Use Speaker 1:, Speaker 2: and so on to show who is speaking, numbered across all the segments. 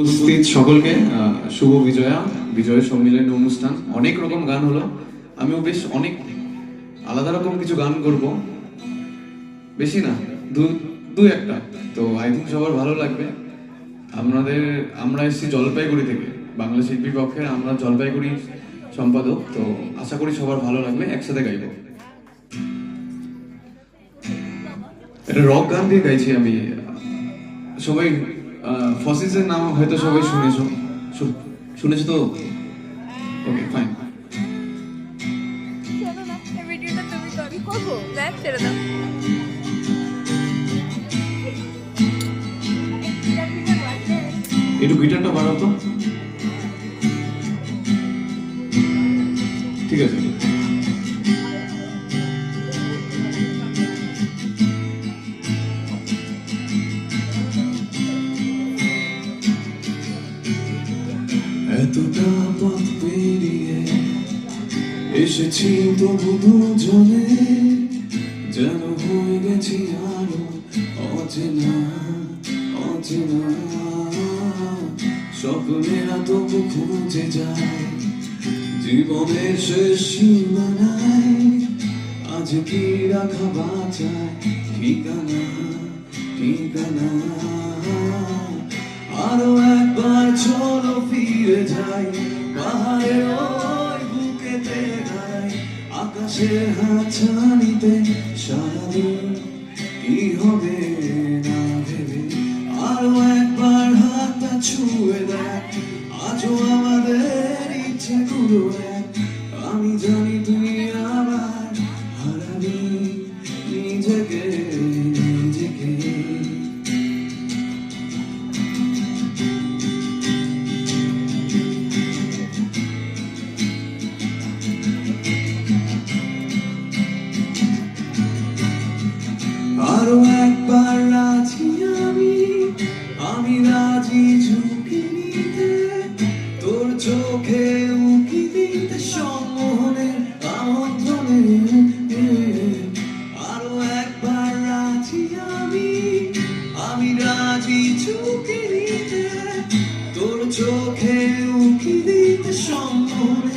Speaker 1: উপস্থিত সকলকে শুভ বিজয়া, বিজয় সম্মিলনী অনুষ্ঠান। অনেক রকম গান হলো। আমিও বেশ অনেক আলাদা রকম কিছু গান করব। বেশি না, দু দু একটা। তো আই থিঙ্ক সবার ভালো লাগবে। আমাদের আমরা এসেছি জলপাইগুড়ি থেকে। বাংলা শিল্পী পক্ষের আমরা জলপাইগুড়ি সম্পাদক। তো আশা করি সবার ভালো লাগবে, একসাথে গাইবো। এটা রক গান দিয়ে গাইছি আমি। সবাই ফসিলসের নাম হয়তো সবাই শুনেছো। শুনেছো তো? ওকে ফাইন একটু গিটারটা বাড়াও তো। ঠিক আছে। এতটা পথ পেরিয়ে এসেছি তবু দুজনে, যেন হয়ে গেছি আরও অচেনা অচেনা। স্বপ্নেরা তবু খুঁজে যায়, জীবনের শেষ সীমানায়। আজ কি রাখা বাঁচায় ঠিকানা ঠিকানা? আরও একবার চলো ফিরে যাই। পাহাড়ে ওই বুকেতে গাই। আকাশের হাতছানিতে সারাদিন কি হবে না ভেবে। আরও একবার হাতটা ছুঁয়ে দেখ। আজও আমাদের ইচ্ছে গুলো আমি জানি তুই আবার হারাবি নিজেকে। রাজি আমি আমি রাজি ঝুঁকি নিতে, তোর চোখে উকি দিতে সম্মোহনের আমন্ত্রণে আরও একবার রাজি আমি আমি রাজি ঝুঁকি নিতে, তোর চোখে উকি দিতে সম্মোহনের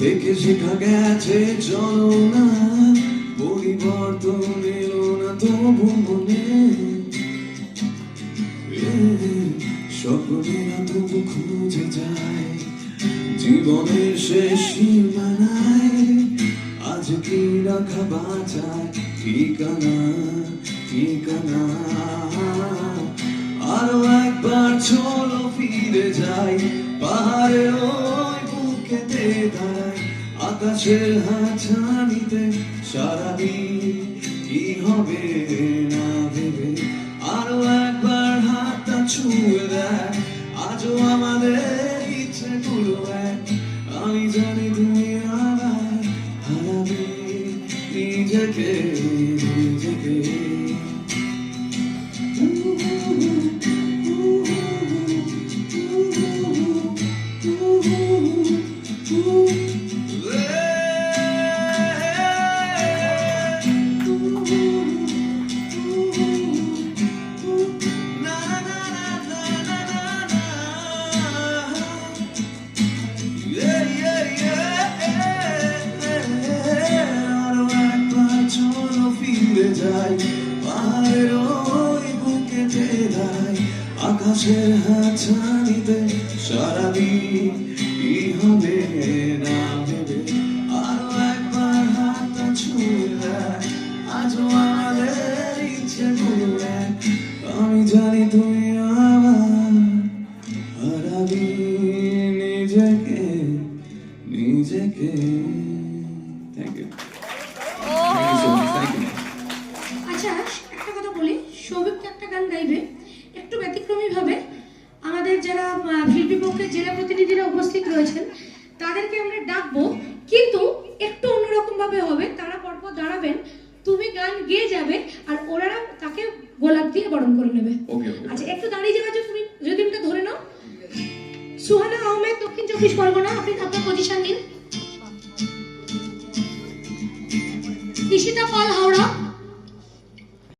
Speaker 1: থেকে শেখা গেছে, চলো না। পরিবর্তন এলো না তবু মনে। স্বপ্নেরা তবু খুঁজে যায়। জীবনের শেষ সীমানায় আজ কি রাখা বাঁচায় ঠিকানা ঠিকানা? আরও একবার চলো ফিরে যাই পাহাড়ে ওই বুকেতে দাঁড়াই আকাশের হাতছানিতে সারাদিন কি হবে না ভেবে? আরও একবার হাতটা ছুঁয়ে দেয় আজও আমাদের ইচ্ছে গুলো এক। আমি জানি তুমি হারাবে নিজেকে আকাশের হাতছানিতে সারাদিন কি হবে না ভেবে আরও একবার হাতটা ছুঁয়ে আজও আমাদের ইচ্ছে করে। আমি জানি তুমি আমার হারাবি নিজেকে নিজেকে। থ্যাংক ইউ ইউ
Speaker 2: আচ্ছা একটা কথা বলি। সৌভিক একটা গান গাইবে। একটু ব্যতিক্রমী ভাবে আমাদের যারা শিল্পী পক্ষের জেলা প্রতিনিধিরা উপস্থিত রয়েছেন তাদেরকে আমরা ডাকবো। কিন্তু একটু অন্যরকম ভাবে হবে তারা পরপর দাঁড়াবেন তুমি গান গেয়ে যাবে আর ওনারা তাকে গোলাপ দিয়ে বরণ করে নেবে। আচ্ছা একটু দাঁড়িয়ে যাওয়ার জন্য তুমি রিদিমটা ধরে নাও। সুহানা আহমেদ দক্ষিণ চব্বিশ পরগনা আপনি আপনার পজিশন নিন। ঈশিতা পাল হাওড়া